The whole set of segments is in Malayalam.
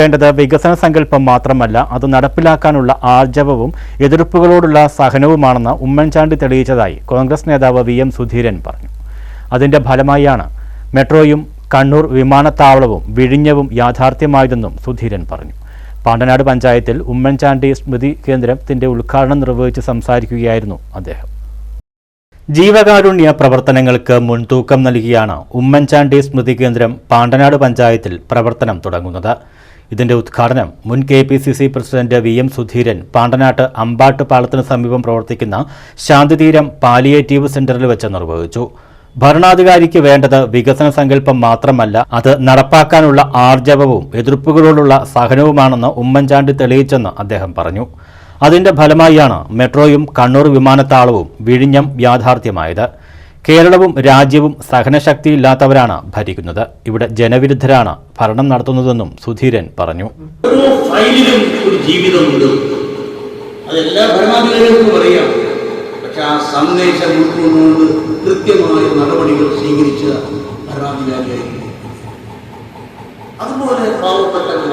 വേണ്ടത് വികസന സങ്കല്പം മാത്രമല്ല അത് നടപ്പിലാക്കാനുള്ള ആർജവവും എതിർപ്പുകളോടുള്ള സഹനവുമാണെന്ന് ഉമ്മൻചാണ്ടി തെളിയിച്ചതായി കോൺഗ്രസ് നേതാവ് വി എം സുധീരൻ പറഞ്ഞു. അതിന്റെ ഫലമായാണ് മെട്രോയും കണ്ണൂർ വിമാനത്താവളവും വിഴിഞ്ഞവും യാഥാർത്ഥ്യമായതെന്നും സുധീരൻ പറഞ്ഞു. പാണ്ടനാട് പഞ്ചായത്തിൽ ഉമ്മൻചാണ്ടി സ്മൃതി കേന്ദ്രത്തിന്റെ ഉദ്ഘാടനം നിർവഹിച്ച് സംസാരിക്കുകയായിരുന്നു അദ്ദേഹം. ജീവകാരുണ്യ പ്രവർത്തനങ്ങൾക്ക് മുൻതൂക്കം നൽകിയാണ് ഉമ്മൻചാണ്ടി സ്മൃതി കേന്ദ്രം പാണ്ടനാട് പഞ്ചായത്തിൽ പ്രവർത്തനം തുടങ്ങുന്നത്. ഇതിന്റെ ഉദ്ഘാടനം മുൻ K P C C president V M Sudheeran പാണ്ടനാട്ട് അമ്പാട്ട് പാളത്തിന് സമീപം പ്രവർത്തിക്കുന്ന ശാന്തിതീരം പാലിയേറ്റീവ് സെന്ററിൽ വെച്ച് നിർവഹിച്ചു. ഭരണാധികാരിക്ക് വേണ്ടത് വികസന സങ്കല്പം മാത്രമല്ല അത് നടപ്പാക്കാനുള്ള ആർജവവും എതിർപ്പുകളോടുള്ള സഹനവുമാണെന്ന് ഉമ്മൻചാണ്ടി തെളിയിച്ചെന്ന് അദ്ദേഹം പറഞ്ഞു. അതിന്റെ ഫലമായാണ് മെട്രോയും കണ്ണൂർ വിമാനത്താവളവും വിഴിഞ്ഞം യാഥാർത്ഥ്യമായത്. കേരളവും രാജ്യവും സഹനശക്തിയില്ലാത്തവരാണ് ഭരിക്കുന്നത്. ഇവിടെ ജനവിരുദ്ധരാണ് ഭരണം നടത്തുന്നതെന്നും സുധീരൻ പറഞ്ഞു. അറിയാം. പക്ഷെ ആ സന്ദേശം സ്വീകരിച്ച അതുപോലെ പാവപ്പെട്ടവൻ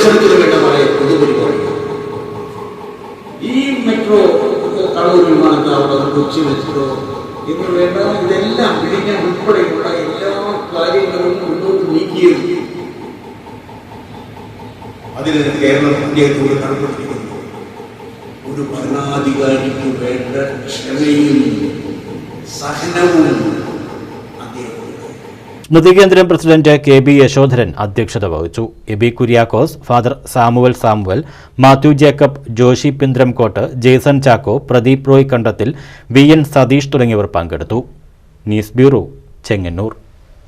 നാടിന്റെ വികസനത്തിന് വേണ്ടതായ പൊതുപരിപാടി ഈ മെട്രോ കണ്ണൂർ വിമാനത്താവളം കൊച്ചി മെട്രോ എന്ന് വേണ്ട ഇതെല്ലാം വിഴിഞ്ഞ ഉൾപ്പെടെയുള്ള എല്ലാ കാര്യങ്ങളും മുന്നോട്ട് നീക്കിയത് അതിന് കേരളം ഇന്ത്യത്തോട് കടപ്പെട്ടിരിക്കുന്നു. ഒരു ഭരണാധികാരിക്ക് വേണ്ട ക്ഷമയും സഹനവും സ്മൃതി കേന്ദ്രം പ്രസിഡന്റ് കെ ബി യശോധരൻ അധ്യക്ഷത വഹിച്ചു. എബി കുര്യാക്കോസ് ഫാദർ സാമുവൽ സാമുവൽ മാത്യു ജേക്കബ് ജോഷി പിന്ദ്രംകോട്ട് ജേസൺ ചാക്കോ പ്രദീപ് റോയ് കണ്ടത്തിൽ വി എൻ സതീഷ് തുടങ്ങിയവർ പങ്കെടുത്തു. News bureau Chengannur.